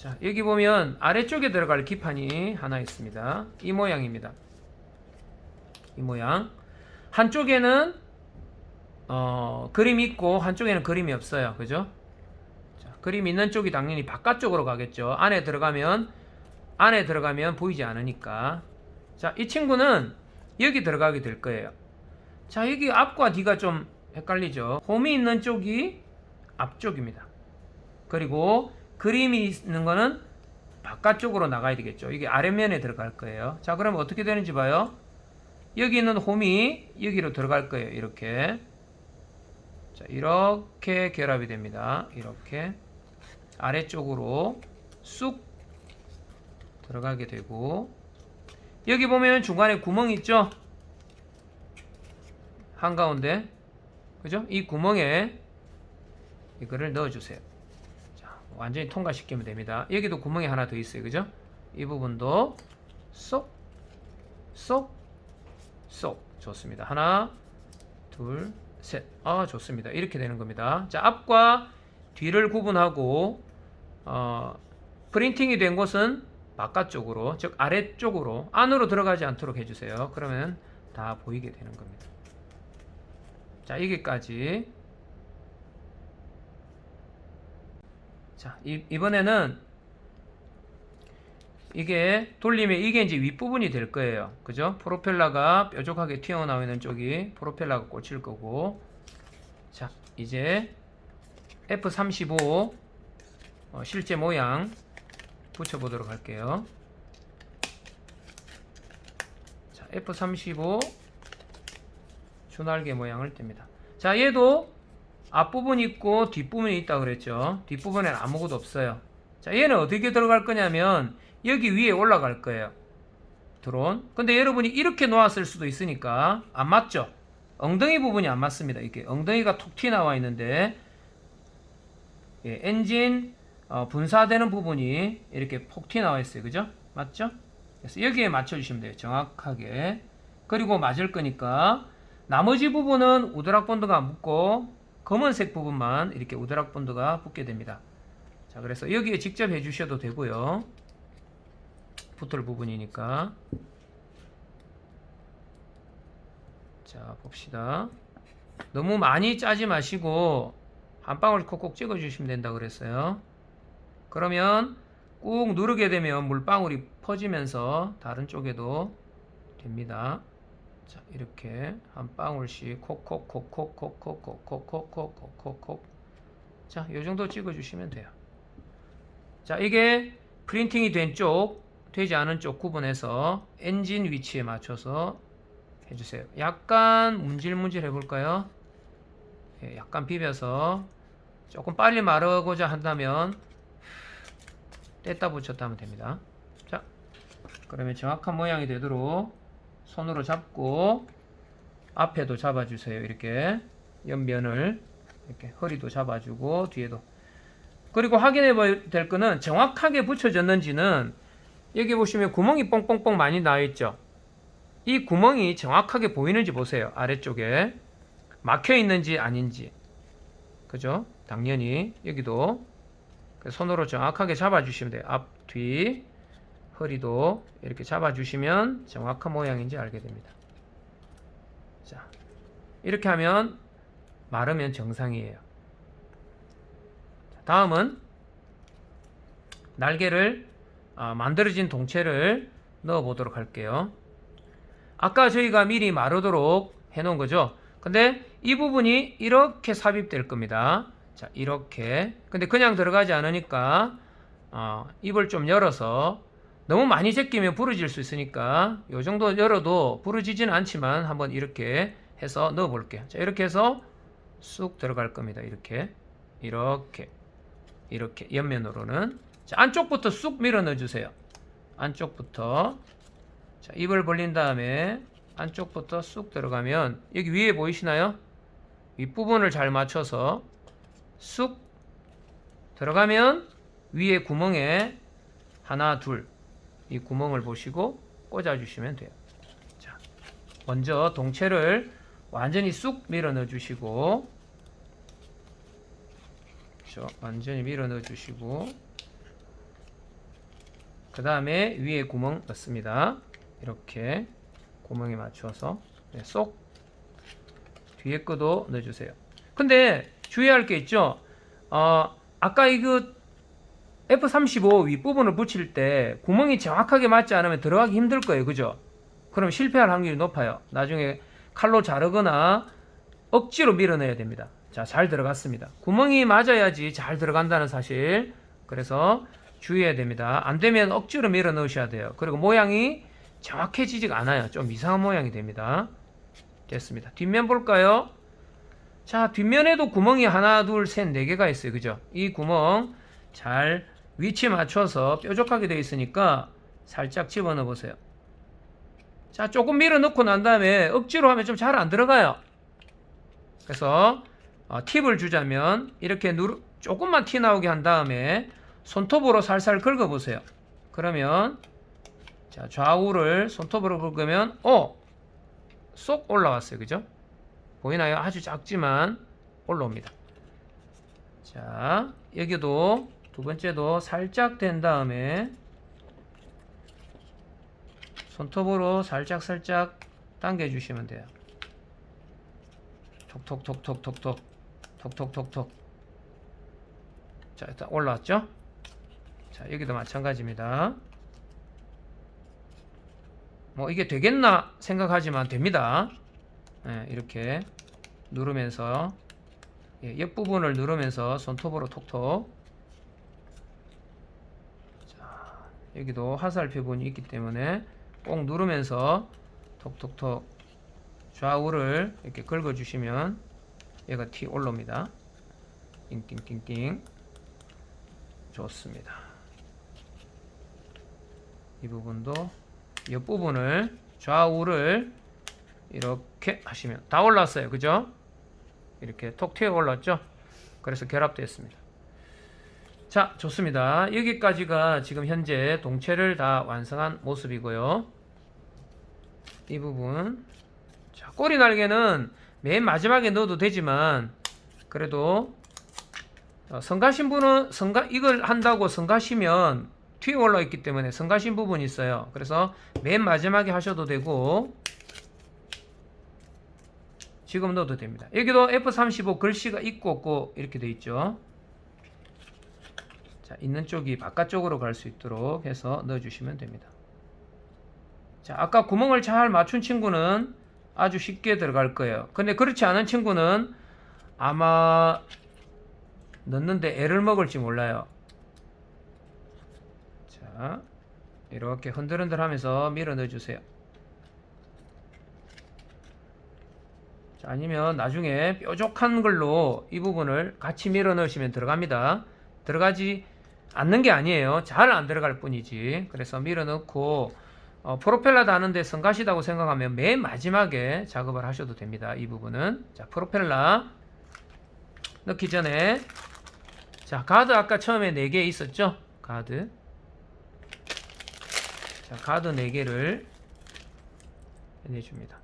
자, 여기 보면 아래쪽에 들어갈 기판이 하나 있습니다. 이 모양입니다. 이 모양. 한쪽에는 어, 그림이 있고 한쪽에는 그림이 없어요. 그죠? 자, 그림 있는 쪽이 당연히 바깥쪽으로 가겠죠. 안에 들어가면 안에 들어가면 보이지 않으니까. 자, 이 친구는 여기 들어가게 될 거예요. 자, 여기 앞과 뒤가 좀 헷갈리죠. 홈이 있는 쪽이 앞쪽입니다. 그리고 그림이 있는 거는 바깥쪽으로 나가야 되겠죠. 이게 아래면에 들어갈 거예요. 자, 그러면 어떻게 되는지 봐요. 여기 있는 홈이 여기로 들어갈 거예요. 이렇게. 자, 이렇게 결합이 됩니다. 이렇게. 아래쪽으로 쑥 들어가게 되고 여기 보면 중간에 구멍 있죠? 한가운데 그죠? 이 구멍에 이거를 넣어주세요. 자, 완전히 통과시키면 됩니다. 여기도 구멍이 하나 더 있어요. 그죠? 이 부분도 쏙, 쏙, 쏙. 좋습니다. 하나, 둘, 셋. 아, 좋습니다. 이렇게 되는 겁니다. 자, 앞과 뒤를 구분하고, 어, 프린팅이 된 곳은 바깥쪽으로, 즉 아래쪽으로, 안으로 들어가지 않도록 해주세요. 그러면 다 보이게 되는 겁니다. 자, 여기까지. 자, 이, 이번에는 이게 돌리면 이게 이제 윗부분이 될 거예요. 그죠? 프로펠러가 뾰족하게 튀어나와 있는 쪽이 프로펠러가 꽂힐 거고. 자, 이제 F35 어, 실제 모양 붙여보도록 할게요. 자, F35 주날개 모양을 뗍니다. 자, 얘도 앞부분이 있고 뒷부분이 있다 그랬죠. 뒷부분에는 아무것도 없어요. 자, 얘는 어떻게 들어갈 거냐면 여기 위에 올라갈 거예요. 드론. 근데 여러분이 이렇게 놓았을 수도 있으니까 안 맞죠? 엉덩이 부분이 안 맞습니다. 이게 엉덩이가 톡 튀어나와 있는데 예, 엔진 어, 분사되는 부분이 이렇게 폭 튀어나와 있어요. 그죠? 맞죠? 그래서 여기에 맞춰주시면 돼요. 정확하게. 그리고 맞을 거니까 나머지 부분은 우드락 본드가 묶고 검은색 부분만 이렇게 우드락 본드가 붙게 됩니다. 자, 그래서 여기에 직접 해주셔도 되고요. 붙을 부분이니까. 자, 봅시다. 너무 많이 짜지 마시고 한 방울 콕콕 찍어 주시면 된다 그랬어요. 그러면 꾹 누르게 되면 물방울이 퍼지면서 다른 쪽에도 됩니다. 자, 이렇게 한 방울씩 콕콕콕콕콕콕콕콕콕콕콕콕 자, 이 정도 찍어 주시면 돼요. 자, 이게 프린팅이 된 쪽, 되지 않은 쪽 구분해서 엔진 위치에 맞춰서 해 주세요. 약간 문질문질 해 볼까요? 예, 약간 비벼서 조금 빨리 마르고자 한다면 뗐다 붙였다 하면 됩니다. 자, 그러면 정확한 모양이 되도록 손으로 잡고 앞에도 잡아주세요. 이렇게 옆면을 이렇게 허리도 잡아주고 뒤에도 그리고 확인해 봐야 될 거는 정확하게 붙여졌는지는 여기 보시면 구멍이 뻥뻥뻥 많이 나 있죠. 이 구멍이 정확하게 보이는지 보세요. 아래쪽에 막혀 있는지 아닌지. 그죠? 당연히 여기도 손으로 정확하게 잡아주시면 돼요. 앞, 뒤, 허리도 이렇게 잡아주시면 정확한 모양인지 알게 됩니다. 자, 이렇게 하면 마르면 정상이에요. 자, 다음은 날개를 아, 만들어진 동체를 넣어 보도록 할게요. 아까 저희가 미리 마르도록 해 놓은 거죠. 근데 이 부분이 이렇게 삽입될 겁니다. 자, 이렇게. 근데 그냥 들어가지 않으니까 어, 입을 좀 열어서 너무 많이 제끼면 부러질 수 있으니까 이 정도 열어도 부러지지는 않지만 한번 이렇게 해서 넣어 볼게요. 자, 이렇게 해서 쑥 들어갈 겁니다. 이렇게. 이렇게. 이렇게 옆면으로는 자, 안쪽부터 쑥 밀어 넣어 주세요. 안쪽부터 자, 입을 벌린 다음에 안쪽부터 쑥 들어가면 여기 위에 보이시나요? 윗부분을 잘 맞춰서 쑥 들어가면 위에 구멍에 하나 둘 이 구멍을 보시고 꽂아 주시면 돼요. 자, 먼저 동체를 완전히 쑥 밀어 넣어 주시고 그렇죠? 완전히 밀어 넣어 주시고 그 다음에 위에 구멍 넣습니다. 이렇게 구멍에 맞춰서 네, 쏙 뒤에 거도 넣어주세요. 근데 주의할 게 있죠. 어, 아까 이거 F35 윗부분을 붙일 때 구멍이 정확하게 맞지 않으면 들어가기 힘들 거예요. 그죠? 그럼 실패할 확률이 높아요. 나중에 칼로 자르거나 억지로 밀어내야 됩니다. 자, 잘 들어갔습니다. 구멍이 맞아야지 잘 들어간다는 사실. 그래서 주의해야 됩니다. 안 되면 억지로 밀어 넣으셔야 돼요. 그리고 모양이 정확해지지가 않아요. 좀 이상한 모양이 됩니다. 됐습니다. 뒷면 볼까요? 자, 뒷면에도 구멍이 하나, 둘, 셋, 네 개가 있어요. 그죠? 이 구멍 잘 위치 맞춰서 뾰족하게 되어 있으니까 살짝 집어넣어 보세요. 자, 조금 밀어 넣고 난 다음에 억지로 하면 좀 잘 안 들어가요. 그래서 어, 팁을 주자면 이렇게 누르, 조금만 티 나오게 한 다음에 손톱으로 살살 긁어 보세요. 그러면 자, 좌우를 손톱으로 긁으면 어! 쏙 올라왔어요. 그죠? 보이나요? 아주 작지만 올라옵니다. 자, 여기도 두 번째도 살짝 된 다음에 손톱으로 살짝 살짝 당겨 주시면 돼요. 톡톡톡톡톡톡 톡톡톡톡 자, 일단 올라왔죠? 자, 여기도 마찬가지입니다. 뭐 이게 되겠나 생각하지만 됩니다. 예, 이렇게 누르면서 예, 옆부분을 누르면서 손톱으로 톡톡 자, 여기도 화살표 부분이 있기 때문에 꼭 누르면서 톡톡톡 좌우를 이렇게 긁어 주시면 얘가 티 올라옵니다. 띵띵띵띵 좋습니다. 이 부분도 옆부분을 좌우를 이렇게 하시면 다 올랐어요. 그죠? 이렇게 톡 튀어 올랐죠? 그래서 결합되었습니다. 자, 좋습니다. 여기까지가 지금 현재 동체를 다 완성한 모습이고요. 이 부분. 자, 꼬리 날개는 맨 마지막에 넣어도 되지만 그래도 어, 성가신 분은 성가 이걸 한다고 성가시면 튀어 올라 있기 때문에 성가신 부분이 있어요. 그래서 맨 마지막에 하셔도 되고 지금 넣어도 됩니다. 여기도 F35 글씨가 있고 없고 이렇게 돼 있죠. 자, 있는 쪽이 바깥쪽으로 갈 수 있도록 해서 넣어 주시면 됩니다. 자, 아까 구멍을 잘 맞춘 친구는 아주 쉽게 들어갈 거예요. 근데 그렇지 않은 친구는 아마 넣는데 애를 먹을지 몰라요. 자, 이렇게 흔들흔들 하면서 밀어 넣어 주세요. 자, 아니면 나중에 뾰족한 걸로 이 부분을 같이 밀어 넣으시면 들어갑니다. 들어가지 않는 게 아니에요. 잘 안 들어갈 뿐이지. 그래서 밀어 넣고 어, 프로펠러 다는데 성가시다고 생각하면 맨 마지막에 작업을 하셔도 됩니다. 이 부분은 자 프로펠러 넣기 전에 자 가드 아까 처음에 4개 있었죠? 가드 자 가드 4개를 해줍니다.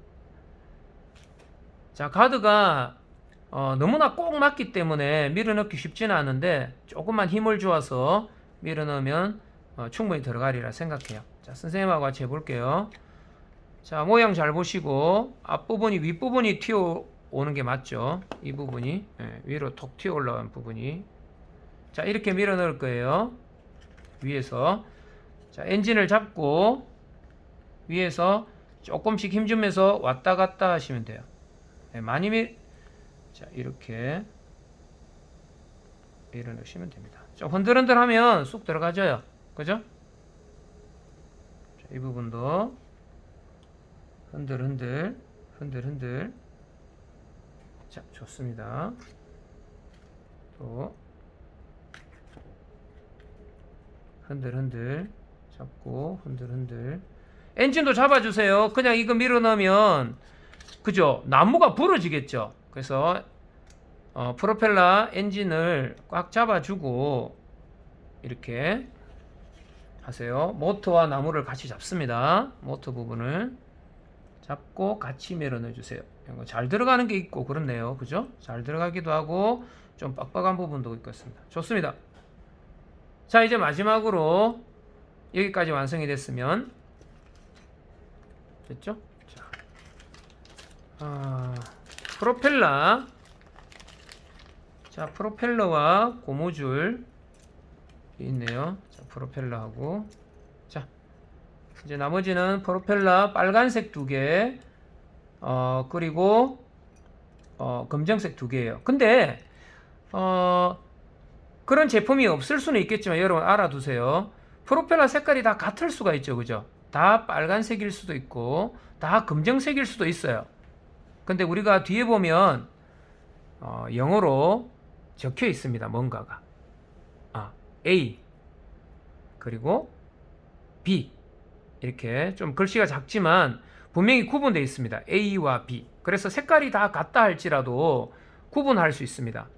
자 가드가 어, 너무나 꼭 맞기 때문에 밀어넣기 쉽지는 않은데 조금만 힘을 주어서 밀어넣으면 어, 충분히 들어가리라 생각해요. 자 선생님하고 같이 해볼게요. 자 모양 잘 보시고 앞부분이 윗부분이 튀어 오는 게 맞죠? 이 부분이 예, 위로 톡 튀어 올라간 부분이 자 이렇게 밀어 넣을 거예요. 위에서 자 엔진을 잡고 위에서 조금씩 힘 주면서 왔다 갔다 하시면 돼요. 예, 많이 밀, 자 이렇게 밀어 넣으시면 됩니다. 좀 흔들흔들 하면 쑥 들어가져요. 그죠? 자, 이 부분도 흔들흔들 흔들흔들 자 좋습니다. 또 흔들흔들 잡고 흔들흔들 엔진도 잡아주세요. 그냥 이거 밀어 넣으면 그죠? 나무가 부러지겠죠. 그래서 어, 프로펠러 엔진을 꽉 잡아주고 이렇게 하세요. 모터와 나무를 같이 잡습니다. 모터 부분을 잡고 같이 밀어 넣어 주세요. 이거 잘 들어가는 게 있고 그렇네요. 그죠? 잘 들어가기도 하고 좀 빡빡한 부분도 있겠습니다. 좋습니다. 자 이제 마지막으로 여기까지 완성이 됐으면 됐죠? 자, 아, 프로펠러 자 프로펠러와 고무줄 있네요. 자 프로펠러하고 자 이제 나머지는 프로펠러 빨간색 두 개, 어 그리고 어 검정색 두 개예요. 근데 어 그런 제품이 없을 수는 있겠지만 여러분 알아두세요. 프로펠러 색깔이 다 같을 수가 있죠, 그죠? 다 빨간색일 수도 있고 다 검정색일 수도 있어요. 근데 우리가 뒤에 보면 어, 영어로 적혀 있습니다. 뭔가가 아, A 그리고 B 이렇게 좀 글씨가 작지만 분명히 구분되어 있습니다. A와 B. 그래서 색깔이 다 같다 할지라도 구분할 수 있습니다.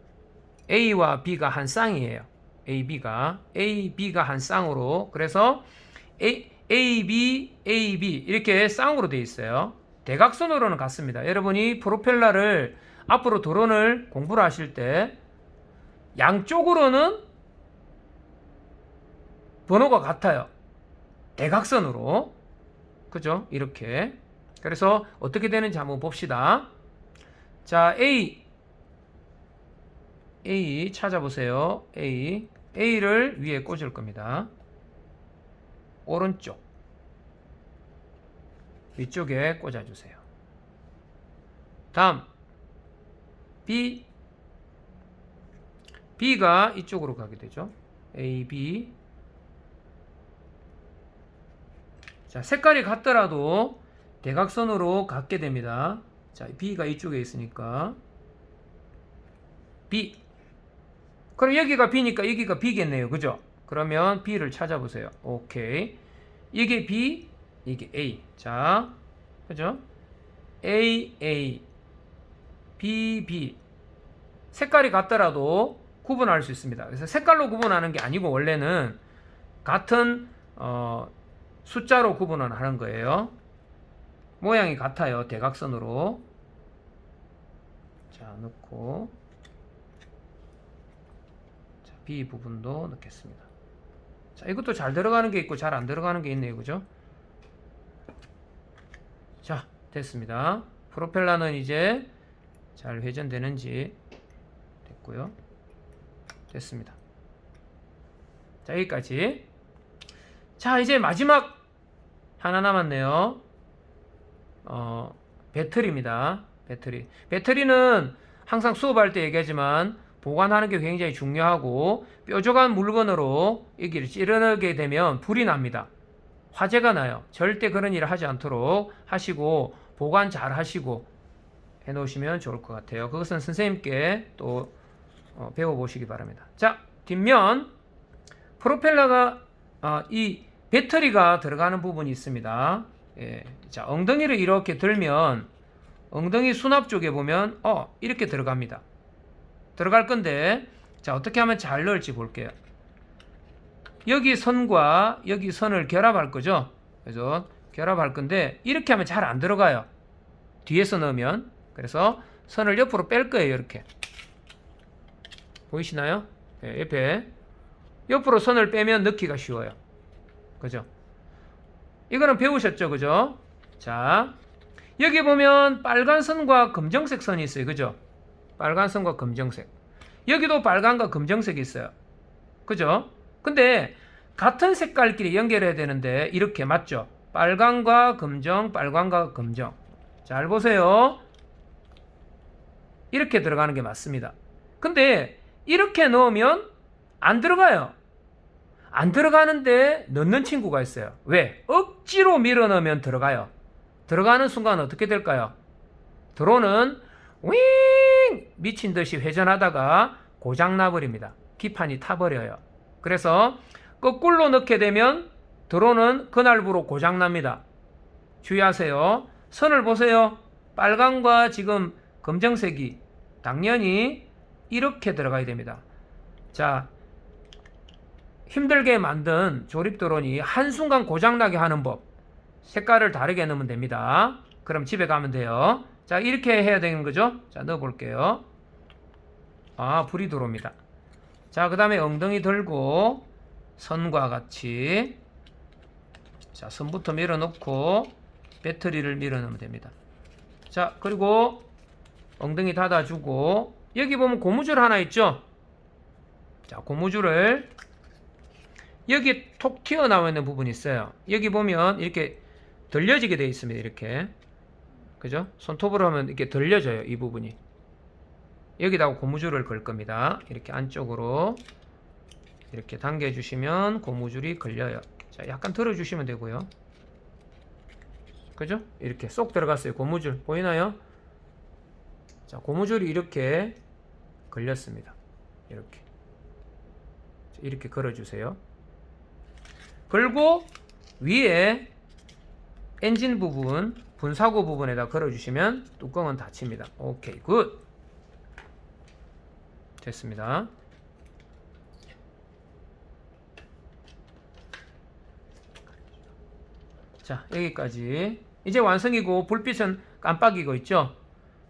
A와 B가 한 쌍이에요. A, B가 A, B가 한 쌍으로 그래서 A, A, B, A, B 이렇게 쌍으로 되어 있어요. 대각선으로는 같습니다. 여러분이 프로펠러를 앞으로 도론을 공부를 하실 때 양쪽으로는 번호가 같아요. 대각선으로. 그죠? 이렇게. 그래서 어떻게 되는지 한번 봅시다. 자, A. A 찾아보세요. A. A를 위에 꽂을 겁니다. 오른쪽. 위쪽에 꽂아주세요. 다음. B. B가 이쪽으로 가게 되죠. A, B. 자, 색깔이 같더라도 대각선으로 갖게 됩니다. 자, B가 이쪽에 있으니까 B. 그럼 여기가 B니까 여기가 B겠네요. 그죠? 그러면 B를 찾아보세요. 오케이. 이게 B, 이게 A. 자, 그죠? A, A, B, B. 색깔이 같더라도 구분할 수 있습니다. 그래서 색깔로 구분하는 게 아니고 원래는 같은 어, 숫자로 구분을 하는 거예요. 모양이 같아요. 대각선으로. 자, 넣고 자, B 부분도 넣겠습니다. 자, 이것도 잘 들어가는 게 있고 잘 안 들어가는 게 있네요. 그죠? 자, 됐습니다. 프로펠러는 이제 잘 회전되는지 됐고요. 됐습니다. 자, 여기까지. 자, 이제 마지막 하나 남았네요. 어, 배터리입니다. 배터리. 배터리는 항상 수업할 때 얘기하지만 보관하는 게 굉장히 중요하고 뾰족한 물건으로 여기를 찌르게 되면 불이 납니다. 화재가 나요. 절대 그런 일을 하지 않도록 하시고 보관 잘 하시고 해 놓으시면 좋을 것 같아요. 그것은 선생님께 또 어, 배워보시기 바랍니다. 자, 뒷면 프로펠러가 아, 이 배터리가 들어가는 부분이 있습니다. 예, 자 엉덩이를 이렇게 들면 엉덩이 수납 쪽에 보면 어 이렇게 들어갑니다. 들어갈 건데 자 어떻게 하면 잘 넣을지 볼게요. 여기 선과 여기 선을 결합할 거죠. 그래서 결합할 건데 이렇게 하면 잘 안 들어가요. 뒤에서 넣으면 그래서 선을 옆으로 뺄 거예요. 이렇게 보이시나요? 예, 옆에 옆으로 선을 빼면 넣기가 쉬워요. 그죠? 이거는 배우셨죠? 그죠? 자, 여기 보면 빨간 선과 검정색 선이 있어요. 그죠? 빨간 선과 검정색. 여기도 빨간과 검정색이 있어요. 그죠? 근데 같은 색깔끼리 연결해야 되는데 이렇게 맞죠? 빨간과 검정, 빨간과 검정. 잘 보세요. 이렇게 들어가는 게 맞습니다. 근데 이렇게 넣으면 안 들어가요. 안 들어가는데 넣는 친구가 있어요. 왜? 억지로 밀어 넣으면 들어가요. 들어가는 순간 어떻게 될까요? 드론은 윙 미친 듯이 회전하다가 고장 나버립니다. 기판이 타버려요. 그래서 거꾸로 넣게 되면 드론은 그날부로 고장 납니다. 주의하세요. 선을 보세요. 빨간과 지금 검정색이 당연히 이렇게 들어가야 됩니다. 자, 힘들게 만든 조립 드론이 한순간 고장나게 하는 법. 색깔을 다르게 넣으면 됩니다. 그럼 집에 가면 돼요. 자, 이렇게 해야 되는 거죠? 자, 넣어 볼게요. 아, 불이 들어옵니다. 자, 그 다음에 엉덩이 들고 선과 같이 자, 선부터 밀어넣고 배터리를 밀어넣으면 됩니다. 자, 그리고 엉덩이 닫아주고 여기 보면 고무줄 하나 있죠? 자, 고무줄을 여기 톡 튀어나와 있는 부분이 있어요. 여기 보면 이렇게 들려지게 되어 있습니다. 이렇게. 그죠? 손톱으로 하면 이렇게 들려져요. 이 부분이. 여기다가 고무줄을 걸 겁니다. 이렇게 안쪽으로 이렇게 당겨 주시면 고무줄이 걸려요. 자, 약간 들어 주시면 되고요. 그죠? 이렇게 쏙 들어갔어요. 고무줄 보이나요? 자, 고무줄이 이렇게 걸렸습니다. 이렇게. 자, 이렇게 걸어 주세요. 걸고 위에 엔진 부분, 분사구 부분에다 걸어 주시면 뚜껑은 닫힙니다. 오케이, 굿. 됐습니다. 자, 여기까지. 이제 완성이고 불빛은 깜빡이고 있죠?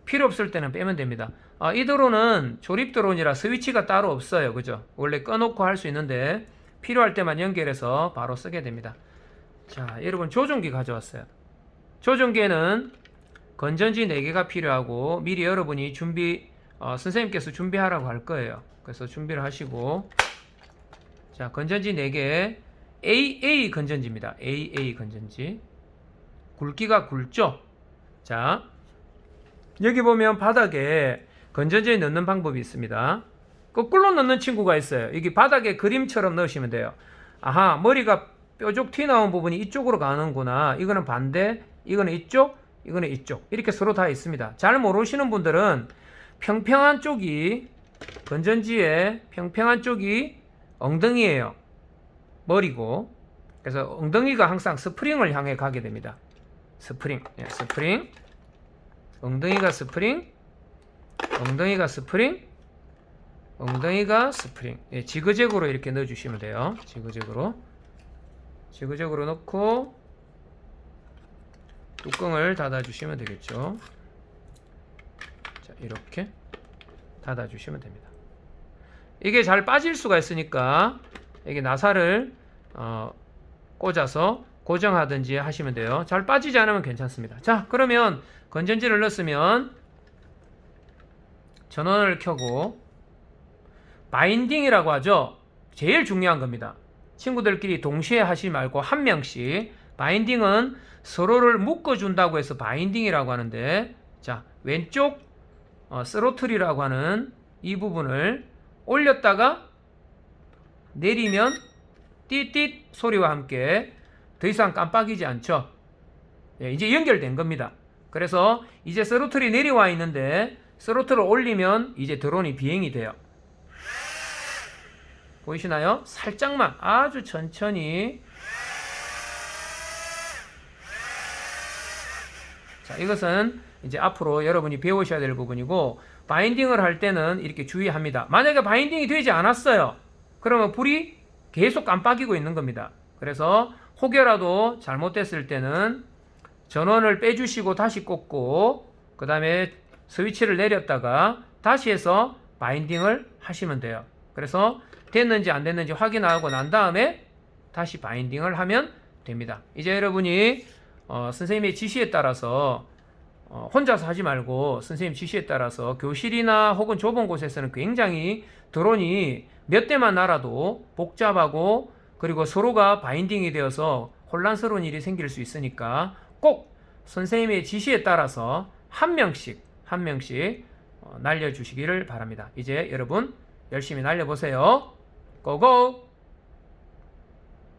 필요 없을 때는 빼면 됩니다. 아, 이 드론은 조립 드론이라 스위치가 따로 없어요. 그죠? 원래 꺼놓고 할 수 있는데 필요할 때만 연결해서 바로 쓰게 됩니다. 자, 여러분 조종기 가져왔어요. 조종기에는 건전지 4개가 필요하고 미리 여러분이 준비 어, 선생님께서 준비하라고 할 거예요. 그래서 준비를 하시고 자, 건전지 4개 AA 건전지입니다. AA 건전지. 굵기가 굵죠? 자, 여기 보면 바닥에 건전지에 넣는 방법이 있습니다. 거꾸로 넣는 친구가 있어요. 여기 바닥에 그림처럼 넣으시면 돼요. 아하, 머리가 뾰족 튀어나온 부분이 이쪽으로 가는구나. 이거는 반대, 이거는 이쪽, 이거는 이쪽. 이렇게 서로 다 있습니다. 잘 모르시는 분들은 평평한 쪽이 건전지의 평평한 쪽이 엉덩이에요. 머리고. 그래서 엉덩이가 항상 스프링을 향해 가게 됩니다. 스프링, 예, 스프링. 엉덩이가 스프링, 엉덩이가 스프링, 엉덩이가 스프링. 예, 지그재그로 이렇게 넣어주시면 돼요. 지그재그로. 지그재그로 넣고 뚜껑을 닫아주시면 되겠죠. 자, 이렇게 닫아주시면 됩니다. 이게 잘 빠질 수가 있으니까 이게 나사를 어, 꽂아서 고정하든지 하시면 돼요. 잘 빠지지 않으면 괜찮습니다. 자, 그러면 건전지를 넣었으면 전원을 켜고 바인딩이라고 하죠. 제일 중요한 겁니다. 친구들끼리 동시에 하지 말고 한 명씩 바인딩은 서로를 묶어준다고 해서 바인딩이라고 하는데 자 왼쪽 어, 스로틀이라고 하는 이 부분을 올렸다가 내리면 띠띠 소리와 함께 더 이상 깜빡이지 않죠. 예, 이제 연결된 겁니다. 그래서 이제 스로틀이 내려와 있는데 스로틀을 올리면 이제 드론이 비행이 돼요. 보이시나요? 살짝만 아주 천천히 자, 이것은 이제 앞으로 여러분이 배우셔야 될 부분이고 바인딩을 할 때는 이렇게 주의합니다. 만약에 바인딩이 되지 않았어요. 그러면 불이 계속 깜빡이고 있는 겁니다. 그래서 혹여라도 잘못됐을 때는 전원을 빼주시고 다시 꽂고 그 다음에 스위치를 내렸다가 다시 해서 바인딩을 하시면 돼요. 그래서 됐는지 안 됐는지 확인하고 난 다음에 다시 바인딩을 하면 됩니다. 이제 여러분이 어, 선생님의 지시에 따라서 어, 혼자서 하지 말고 선생님 지시에 따라서 교실이나 혹은 좁은 곳에서는 굉장히 드론이 몇 대만 날아도 복잡하고 그리고 서로가 바인딩이 되어서 혼란스러운 일이 생길 수 있으니까 꼭 선생님의 지시에 따라서 한 명씩 한 명씩 어, 날려주시기를 바랍니다. 이제 여러분 열심히 날려보세요. 고고!